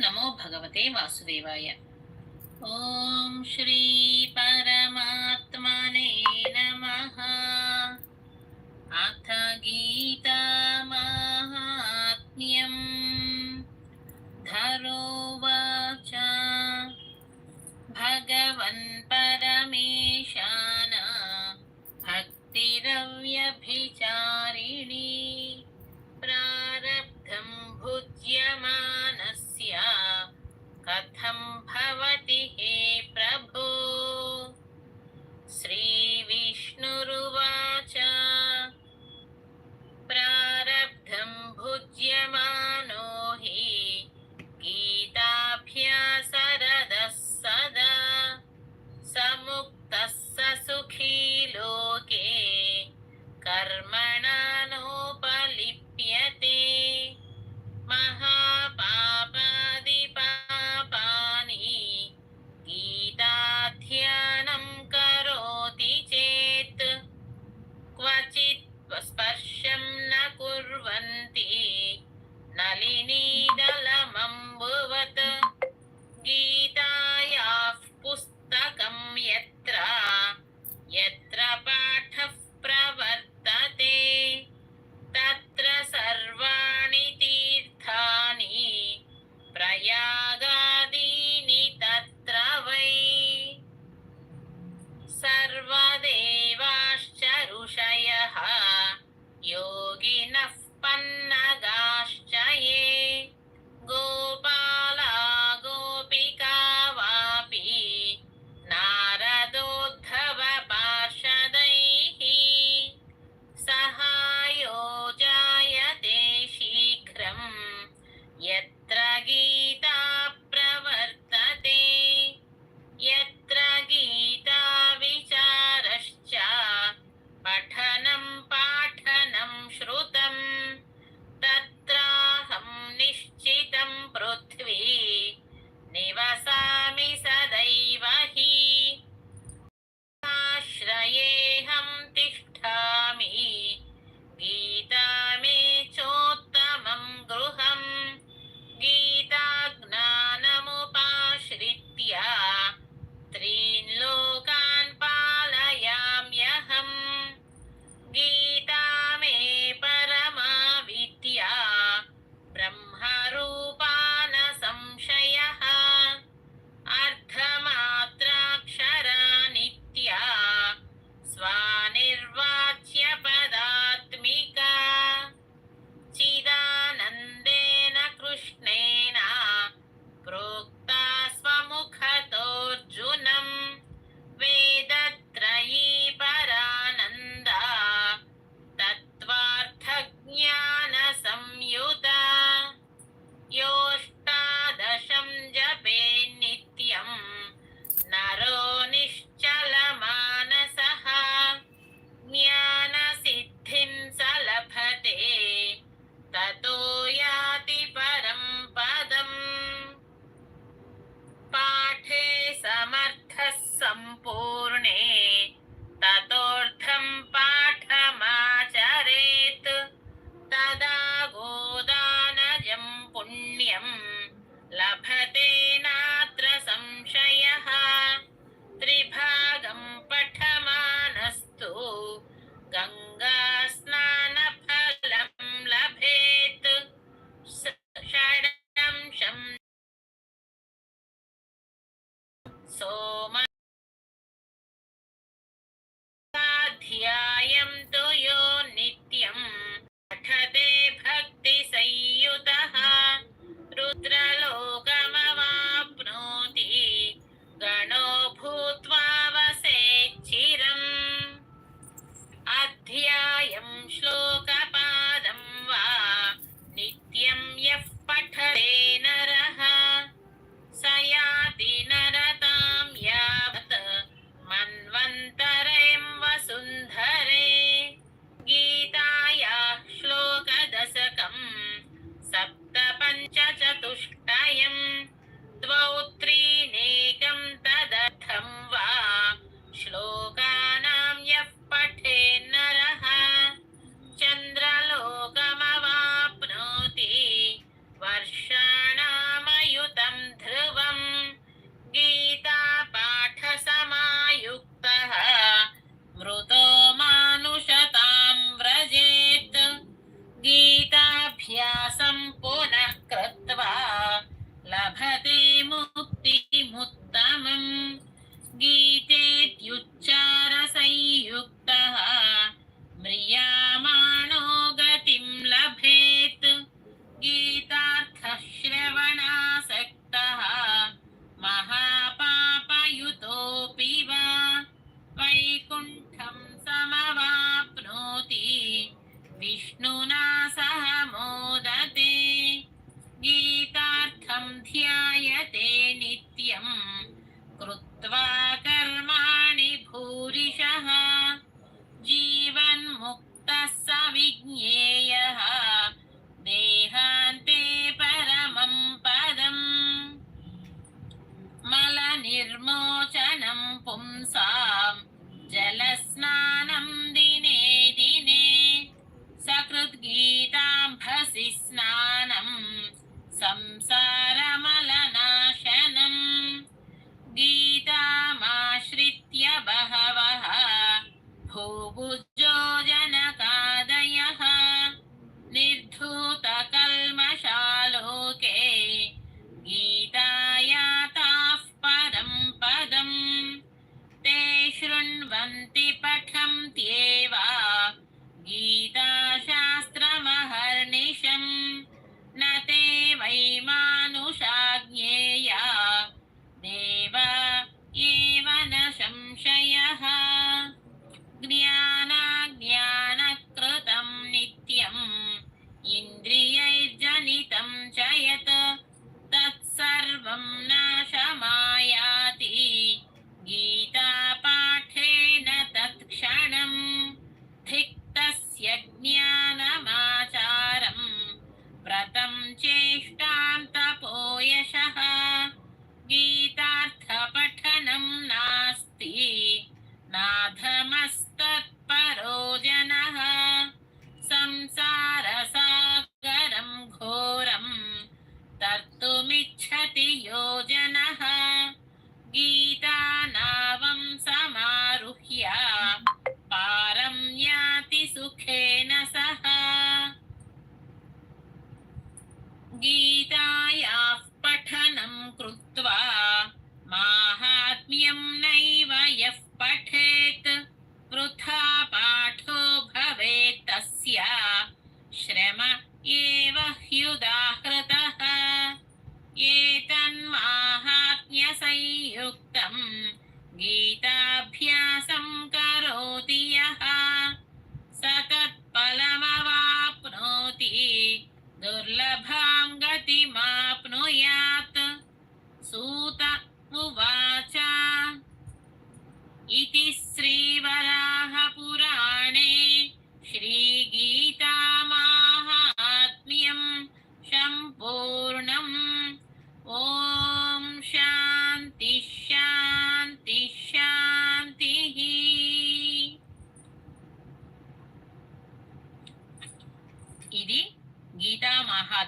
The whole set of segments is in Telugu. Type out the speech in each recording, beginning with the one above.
నమో భగవతే వాసుదేవాయ ఓం శ్రీ పరమాత్మనే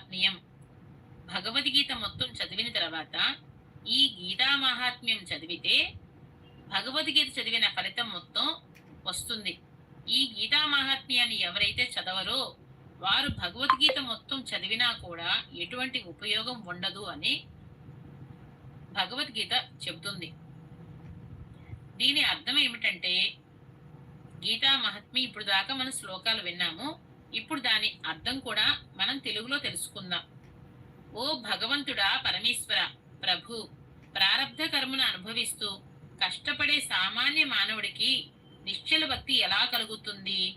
మహాత్మ్యం. భగవద్గీత మొత్తం చదివిన తర్వాత ఈ గీతా మహాత్మ్యం చదివితే భగవద్గీత చదివిన ఫలితం మొత్తం వస్తుంది. ఈ గీతా మహాత్మ్యాన్ని ఎవరైతే చదవరో వారు భగవద్గీత మొత్తం చదివినా కూడా ఎటువంటి ఉపయోగం ఉండదు అని భగవద్గీత చెబుతుంది. దీని అర్థం ఏమిటంటే గీతా మహాత్మ్యం ఇప్పుడు దాకా మనం శ్లోకాలు విన్నాము. ఇప్పుడు దాని అర్థం కూడా మనం తెలుగులో తెలుసుకుందాం. ఓ భగవంతుడా పరమేశ్వర ప్రభు ప్రారంధ కర్మను అనుభవిస్తూ కష్టపడే సామాన్య మానవుడికి నిశ్చల భక్తి ఎలా కలుగుతుంది?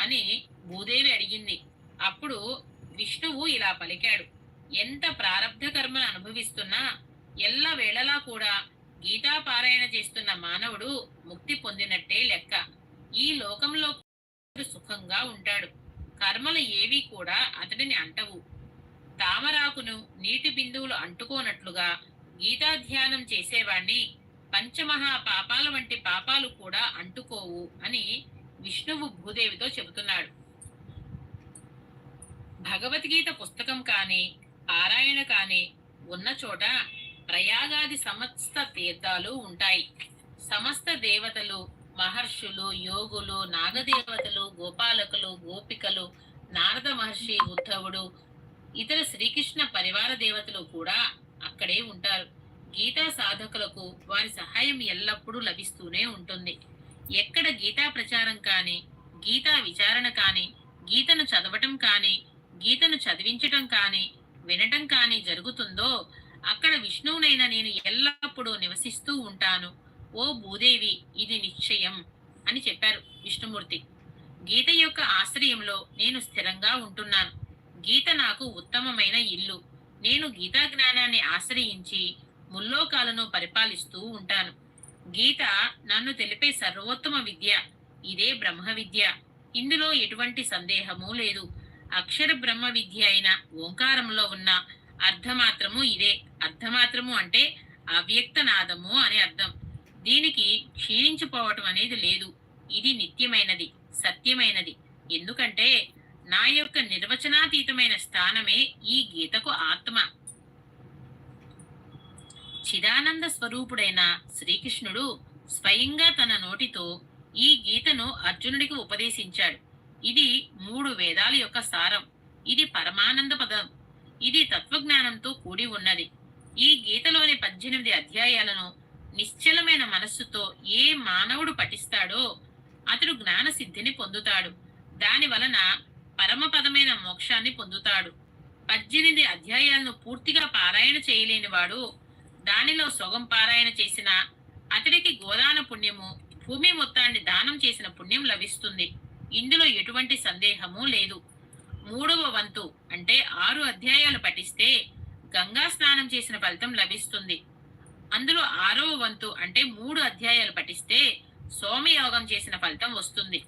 అని భూదేవి అడిగింది. అప్పుడు విష్ణువు ఇలా పలికాడు. ఎంత ప్రారంధ కర్మను అనుభవిస్తున్నా ఎల్ల వేళలా కూడా గీతా పారాయణ చేస్తున్న మానవుడు ముక్తి పొందినట్టే లెక్క. ఈ లోకంలో సుఖంగా ఉంటాడు. కర్మలు ఏవీ కూడా అతడిని అంటవు. తామరాకును నీటి బిందువులు అంటుకోనట్లుగా గీతాధ్యానం చేసేవాణ్ణి పంచమహా పాపాల వంటి పాపాలు కూడా అంటుకోవు అని విష్ణువు భూదేవితో చెబుతున్నాడు. భగవద్గీత పుస్తకం కానీ పారాయణ కానీ ఉన్న చోట ప్రయాగాది సమస్త తీర్థాలు ఉంటాయి. సమస్త దేవతలు మహర్షులు యోగులు నాగదేవతలు గోపాలకులు గోపికలు నారద మహర్షి ఉద్ధవుడు ఇతర శ్రీకృష్ణ పరివార దేవతలు కూడా అక్కడే ఉంటారు. గీతా సాధకులకు వారి సహాయం ఎల్లప్పుడూ లభిస్తూనే ఉంటుంది. ఎక్కడ గీతా ప్రచారం కానీ గీతా విచారణ కానీ గీతను చదవటం కానీ గీతను చదివించటం కానీ వినటం కానీ జరుగుతుందో అక్కడ విష్ణువునైన నేను ఎల్లప్పుడూ నివసిస్తూ ఉంటాను. ఓ భూదేవి ఇది నిశ్చయం అని చెప్పారు విష్ణుమూర్తి. గీత యొక్క ఆశ్రయంలో నేను స్థిరంగా ఉంటున్నాను. గీత నాకు ఉత్తమమైన ఇల్లు. నేను గీతా జ్ఞానాన్ని ఆశ్రయించి ముల్లోకాలను పరిపాలిస్తూ ఉంటాను. గీత నన్ను తెలిపే సర్వోత్తమ విద్య. ఇదే బ్రహ్మ విద్య. ఇందులో ఎటువంటి సందేహము లేదు. అక్షర బ్రహ్మ విద్య అయిన ఓంకారంలో ఉన్న అర్ధమాత్రము ఇదే. అర్ధమాత్రము అంటే అవ్యక్తనాదము అని అర్థం. దీనికి క్షీణించిపోవటం అనేది లేదు. ఇది నిత్యమైనది సత్యమైనది. ఎందుకంటే నా యొక్క నిర్వచనాతీతమైన స్థానమే ఈ గీతకు ఆత్మ. చిదానంద స్వరూపుడైన శ్రీకృష్ణుడు స్వయంగా తన నోటితో ఈ గీతను అర్జునుడికి ఉపదేశించాడు. ఇది మూడు వేదాల యొక్క సారం. ఇది పరమానంద పదం. ఇది తత్వజ్ఞానంతో కూడి ఉన్నది. ఈ గీతలోని పద్దెనిమిది అధ్యాయాలను నిశ్చలమైన మనస్సుతో ఏ మానవుడు పఠిస్తాడో అతడు జ్ఞాన సిద్ధిని పొందుతాడు. దాని వలన పరమపదమైన మోక్షాన్ని పొందుతాడు. పద్దెనిమిది అధ్యాయాలను పూర్తిగా పారాయణ చేయలేని వాడు దానిలో సొగం పారాయణ చేసిన అతడికి గోదాన పుణ్యము భూమి మొత్తాన్ని దానం చేసిన పుణ్యం లభిస్తుంది. ఇందులో ఎటువంటి సందేహము లేదు. మూడవ వంతు అంటే ఆరు అధ్యాయాలు పఠిస్తే గంగా స్నానం చేసిన ఫలితం లభిస్తుంది. అందులో ఆరవ వంతు అంటే మూడు అధ్యాయాలు పఠిస్తే సోమయోగం చేసిన ఫలితం వస్తుంది.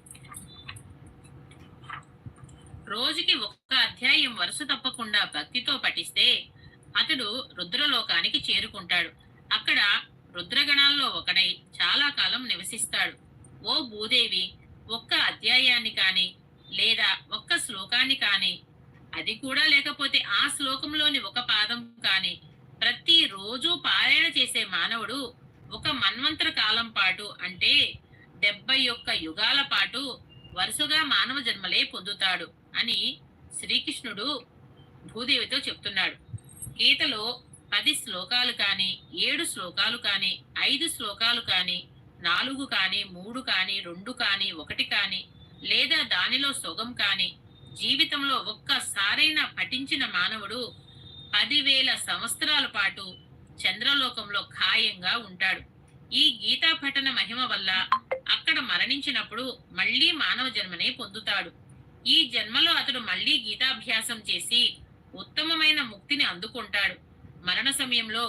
రోజుకి ఒక్క అధ్యాయం వరుస తప్పకుండా భక్తితో పఠిస్తే అతడు రుద్రలోకానికి చేరుకుంటాడు. అక్కడ రుద్రగణాల్లో ఒకడై చాలా కాలం నివసిస్తాడు. ఓ భూదేవి ఒక్క అధ్యాయాన్ని కాని లేదా ఒక్క శ్లోకాన్ని కాని అది కూడా లేకపోతే ఆ శ్లోకంలోని ఒక పాదం కాని ప్రతి రోజు పారాయణ చేసే మానవుడు ఒక మన్వంతర కాలం పాటు అంటే డెబ్బై ఒక్క యుగాల పాటు వరుసగా మానవ జన్మలే పొందుతాడు అని శ్రీకృష్ణుడు భూదేవితో చెప్తున్నాడు. గీతలో పది శ్లోకాలు కానీ ఏడు శ్లోకాలు కానీ ఐదు శ్లోకాలు కానీ నాలుగు కానీ మూడు కానీ రెండు కానీ ఒకటి కానీ లేదా దానిలో సొగం కానీ జీవితంలో ఒక్కసారైనా పఠించిన మానవుడు పదివేల సంవత్సరాల పాటు చంద్రలోకంలో ఖాయంగా ఉంటాడు. ఈ గీతా పఠన మహిమ వల్ల అక్కడ మరణించినప్పుడు మళ్ళీ మానవ జన్మనే పొందుతాడు. ఈ జన్మలో అతడు మళ్ళీ గీతాభ్యాసం చేసి ఉత్తమమైన ముక్తిని అందుకుంటాడు. మరణ సమయంలో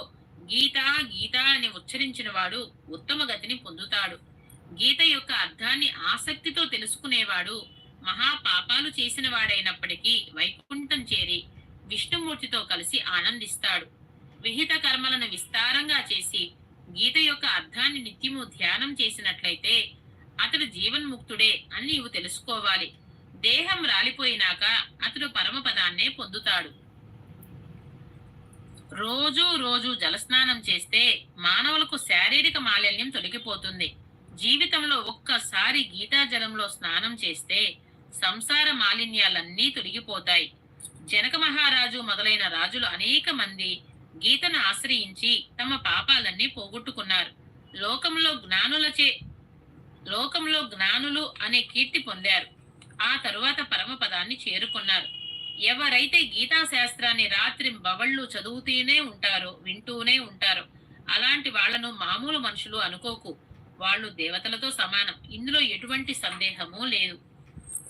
గీత గీత అని ఉచ్చరించిన వాడు ఉత్తమ గతిని పొందుతాడు. గీత యొక్క అర్థాన్ని ఆసక్తితో తెలుసుకునేవాడు మహా పాపాలు చేసిన వాడైనప్పటికీ వైకుంఠం చేరి విష్ణుమూర్తితో కలిసి ఆనందిస్తాడు. విహిత కర్మలను విస్తారంగా చేసి గీత యొక్క అర్థాన్ని నిత్యము ధ్యానం చేసినట్లయితే అతడు జీవన్ముక్తుడే అని నీవు తెలుసుకోవాలి. దేహం రాలిపోయినాక అతడు పరమపదాన్నే పొందుతాడు. రోజు రోజు జలస్నానం చేస్తే మానవులకు శారీరక మాలిన్యం తొలగిపోతుంది. జీవితంలో ఒక్కసారి గీతా జలంలో స్నానం చేస్తే సంసార మాలిన్యాలన్నీ తొలగిపోతాయి. జనక మహారాజు మొదలైన రాజులు అనేక మంది గీతను ఆశ్రయించి తమ పాపాలన్నీ పోగొట్టుకున్నారు. లోకంలో జ్ఞానులచే లోకంలో జ్ఞానులు అనే కీర్తి పొందారు. ఆ తరువాత పరమపదాన్ని చేరుకున్నారు. ఎవరైతే గీతా శాస్త్రాన్ని రాత్రి బవళ్ళు చదువుతూనే ఉంటారో వింటూనే ఉంటారో అలాంటి వాళ్ళను మామూలు మనుషులు అనుకోకు. వాళ్ళు దేవతలతో సమానం. ఇందులో ఎటువంటి సందేహమూ లేదు.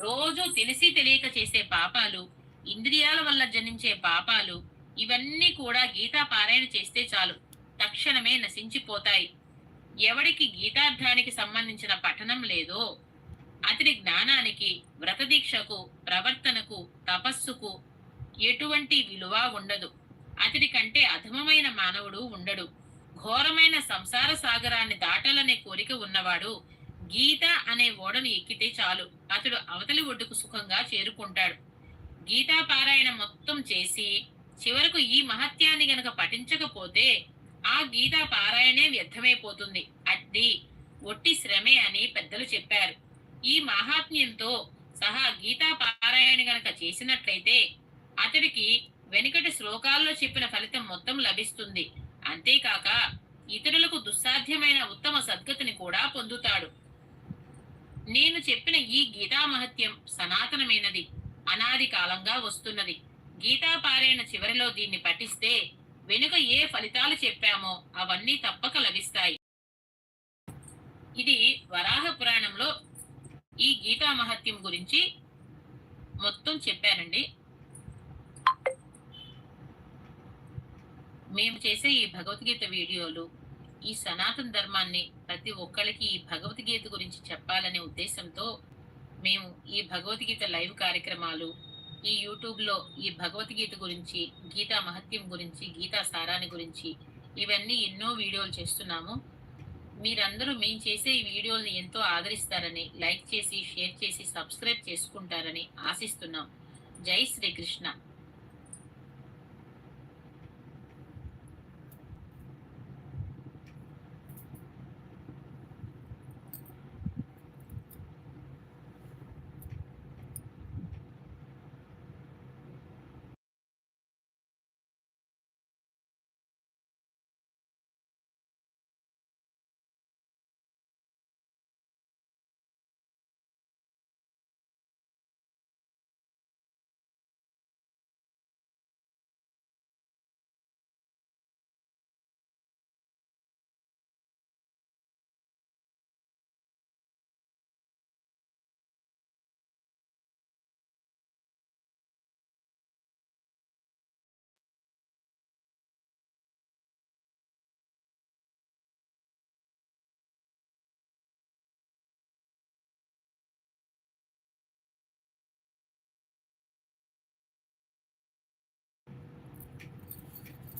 రోజు తెలిసి తెలియక చేసే పాపాలు ఇంద్రియాల వల్ల జనించే పాపాలు ఇవన్నీ కూడా గీతా పారాయణ చేస్తే చాలు. తక్షణమే నశించిపోతాయి. ఎవడికి గీతార్థానికి సంబంధించిన పఠనం లేదో అతడి జ్ఞానానికి వ్రతదీక్షకు ప్రవర్తనకు తపస్సుకు ఎటువంటి విలువ ఉండదు. అతడి కంటే అధమమైన మానవుడు ఉండడు. ఘోరమైన సంసార సాగరాన్ని దాటాలనే కోరిక ఉన్నవాడు గీత అనే ఓడను ఎక్కితే చాలు. అతడు అవతలి ఒడ్డుకు సుఖంగా చేరుకుంటాడు. గీతా పారాయణ మొత్తం చేసి చివరకు ఈ మహత్యాన్ని గనక పఠించకపోతే ఆ గీతా పారాయణే వ్యర్థమైపోతుంది. అది ఒట్టి శ్రమే అని పెద్దలు చెప్పారు. ఈ మహాత్మ్యంతో సహా గీతా పారాయణ గనక చేసినట్లయితే అతడికి వెనుకటి శ్లోకాల్లో చెప్పిన ఫలితం మొత్తం లభిస్తుంది. అంతేకాక ఇతరులకు దుస్సాధ్యమైన ఉత్తమ సద్గతిని కూడా పొందుతాడు. నేను చెప్పిన ఈ గీతా మహత్యం సనాతనమైనది. అనాది కాలంగా వస్తున్నది. గీతాపారాయణ చివరిలో దీన్ని పఠిస్తే వెనుక ఏ ఫలితాలు చెప్పామో అవన్నీ తప్పక లభిస్తాయి. ఇది వరాహ పురాణంలో ఈ గీతా మహత్యం గురించి మొత్తం చెప్పానండి. మేము చేసే ఈ భగవద్గీత వీడియోలు ఈ సనాతన ధర్మాన్ని ప్రతి ఒక్కరికి ఈ భగవద్గీత గురించి చెప్పాలనే ఉద్దేశంతో మేము ఈ భగవద్గీత లైవ్ కార్యక్రమాలు ఈ యూట్యూబ్లో ఈ భగవద్గీత గురించి గీతా మహత్యం గురించి గీతా సారాన్ని గురించి ఇవన్నీ ఎన్నో వీడియోలు చేస్తున్నాము. మీరందరూ మేము చేసే ఈ వీడియోల్ని ఎంతో ఆదరిస్తారని లైక్ చేసి షేర్ చేసి సబ్స్క్రైబ్ చేసుకుంటారని ఆశిస్తున్నాం. జై శ్రీకృష్ణ.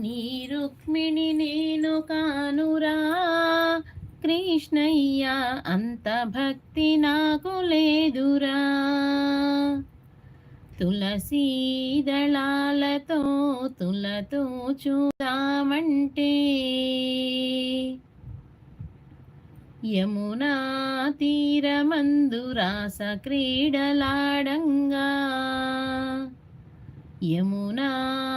నీ రుక్మిణి నేను కానురా. కృష్ణయ్య అంత భక్తి నాకు లేదురా. తులసీ దళాలతో తులతో చూదామంటే యమునా తీరమందు రాస క్రీడలాడంగా. యమునా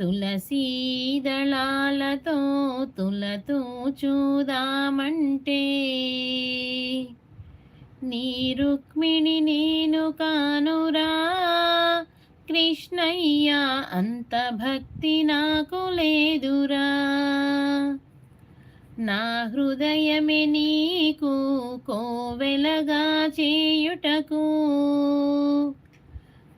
తులసీ దళాలతో తులతో చూదామంటే నీ రుక్మిణి నేను కానురా కృష్ణయ్య అంత భక్తి నాకు లేదురా. నా హృదయమే నీకు కోవెలగా చేయుటకు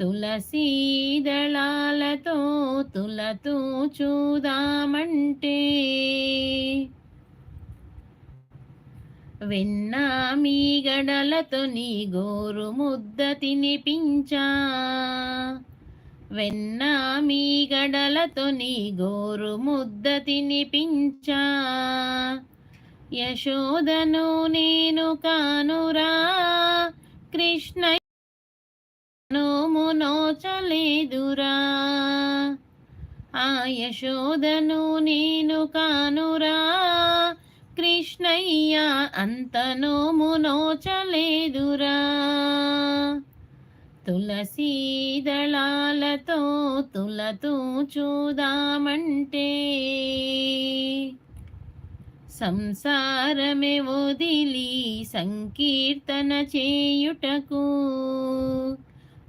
తులసీదళాలతో తులతూ తులతో చూదామంటే. వెన్నా మీ గడలతో నీ గోరు ముద్ద తినిపించా. వెన్నా మీ గడలతో నీ గోరు ముద్ద తినిపించా. యశోదను నేను కానురా కృష్ణ నోచలేదురా. ఆ యశోదను నేను కానురా. కృష్ణయ్య అంత నోము నోచలేదురా తులసీ దళాలతో తులతూ చూదామంటే సంసారమే వదిలి సంకీర్తన చేయుటకు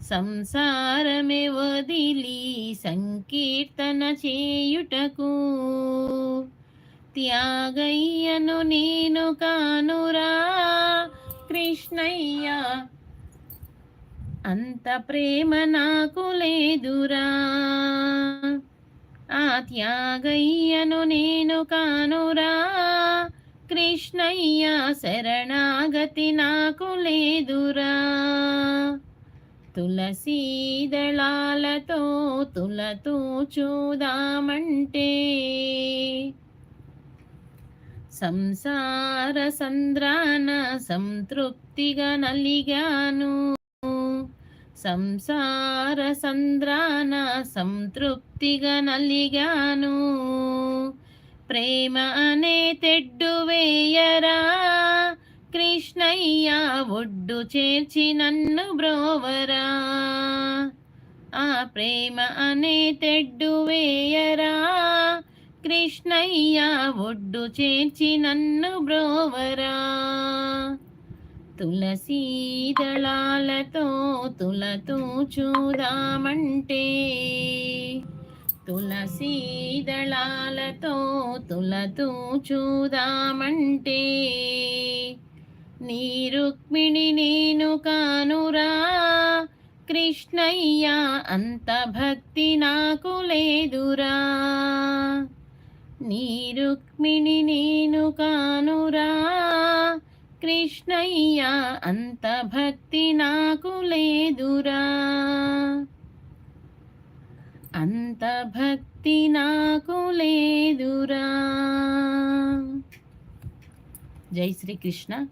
సంసారమే వదిలి సంకీర్తన చేయుటకు. త్యాగయ్యను నేను కానురా కృష్ణయ్య. అంత ప్రేమ నాకు లేదురా. ఆ త్యాగయ్యను నేను కానురా కృష్ణయ్య. శరణాగతి నాకు లేదురా. తులసీ దళాలతో తులతూ చూదామంటే. సంసార సంద్రాన సంతృప్తిగా నలిగాను. సంసార సంద్రాన సంతృప్తిగా నలిగాను. ప్రేమ అనే తెడ్డు వేయరా? కృష్ణయ్య ఒడ్డు చేర్చి నన్ను బ్రోవరా. ఆ ప్రేమ అనే తెడ్డు వేయరా. కృష్ణయ్య ఒడ్డు చేర్చి నన్ను బ్రోవరా. తులసీ దళాలతో తులతూ చూదామంటే తులసీ దళాలతో తులతూ చూదామంటే నీ రుక్మిణి నేను కానురా. కృష్ణయ్య అంత భక్తి నాకు లేదురా. నీ రుక్మిణి నేను కానురా. కృష్ణయ్య అంత భక్తి నాకు లేదురా. అంత భక్తి నాకు లేదురా. జై శ్రీకృష్ణ.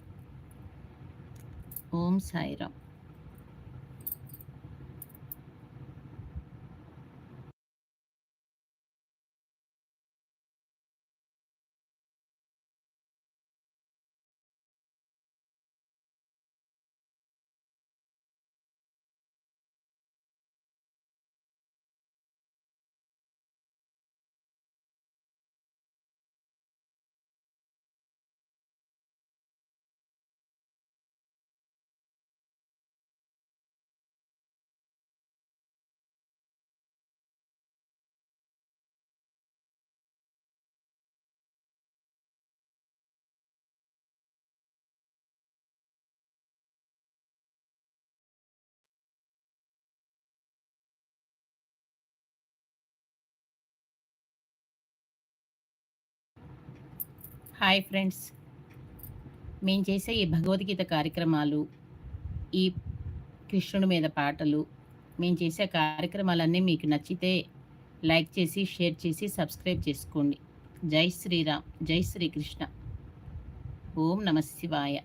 ఓం సాయిరామ్. Hi friends. మేము చేసే ఈ భగవద్గీత కార్యక్రమాలు ఈ కృష్ణుడి మీద పాటలు మేము చేసే కార్యక్రమాలన్నీ మీకు నచ్చితే లైక్ చేసి షేర్ చేసి సబ్స్క్రైబ్ చేసుకోండి. జై శ్రీరామ్ జై శ్రీకృష్ణ. ఓం నమ శివాయ.